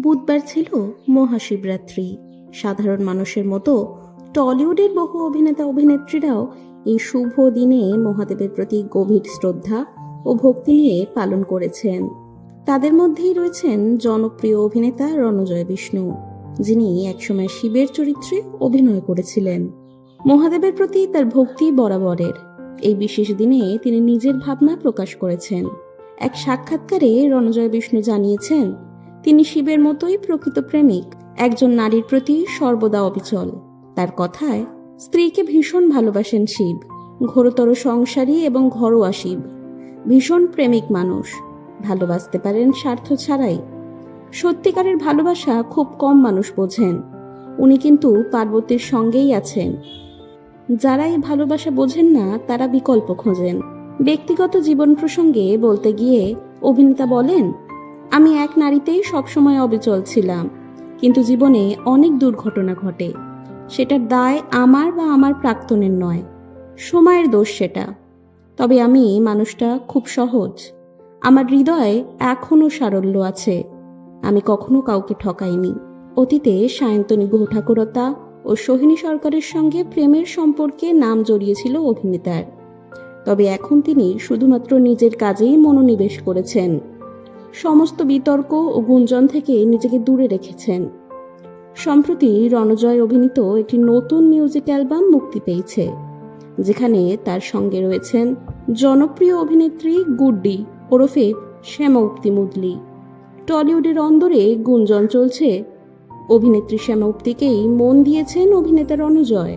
বুধবার ছিল মহাশিবরাত্রি। সাধারণ মানুষের মতো টলিউডের বহু অভিনেতা, অভিনেত্রীরাও এই শুভ দিনে মহাদেবের প্রতি গভীর শ্রদ্ধা ও ভক্তি নিয়ে পালন করেছেন। তাদের মধ্যেই রয়েছেন জনপ্রিয় অভিনেতা রণজয় বিষ্ণু, যিনি একসময় শিবের চরিত্রে অভিনয় করেছিলেন। মহাদেবের প্রতি তার ভক্তি বরাবরের। এই বিশেষ দিনে তিনি নিজের ভাবনা প্রকাশ করেছেন। এক সাক্ষাৎকারে রণজয় বিষ্ণু জানিয়েছেন তিনি শিবের মতোই প্রকৃত প্রেমিক, একজন নারীর প্রতি সর্বদা অবিচল। তার কথায়, স্ত্রীকে ভীষণ ভালোবাসেন শিব, ঘোরতর সংসারী এবং ঘরোয়া শিব। ভীষণ প্রেমিক মানুষ, ভালোবাসতে পারেন স্বার্থ ছাড়াই। সত্যিকারের ভালোবাসা খুব কম মানুষ বোঝেন, উনি কিন্তু পার্বতীর সঙ্গেই আছেন। যারা এই ভালোবাসা বোঝেন না, তারা বিকল্প খোঁজেন। ব্যক্তিগত জীবন প্রসঙ্গে বলতে গিয়ে অভিনেতা বলেন আমি এক নারীতেই সবসময় অবিচল ছিলাম। কিন্তু জীবনে অনেক দুর্ঘটনা ঘটে। সেটার দায় আমার বা আমার প্রাক্তনের নয়। সময়ের দোষ সেটা। তবে আমি মানুষটা খুব সহজ। আমার হৃদয়ে এখনও সারল্য আছে। আমি কখনো কাউকে ঠকাইনি। অতীতে সায়ন্তনী গুহ ঠাকুরতা ও সোহিনী সরকারের সঙ্গে প্রেমের সম্পর্কে নাম জড়িয়েছিল অভিনেতার। তবে এখন তিনি শুধুমাত্র নিজের কাজেই মনোনিবেশ করেছেন। সমস্ত বিতর্ক ও গুঞ্জন থেকে নিজেকে দূরে রেখেছেন। সম্প্রতি রণজয় অভিনীত একটি নতুন মিউজিক অ্যালবাম মুক্তি পেয়েছে, যেখানে তার সঙ্গে রয়েছেন জনপ্রিয় অভিনেত্রী গুড্ডি ওরফে শ্যামাউক্তি মুদলি। টলিউডের অন্দরে গুঞ্জন চলছে। অভিনেত্রী শ্যামাউক্তিকেই মন দিয়েছেন অভিনেতা রণজয়।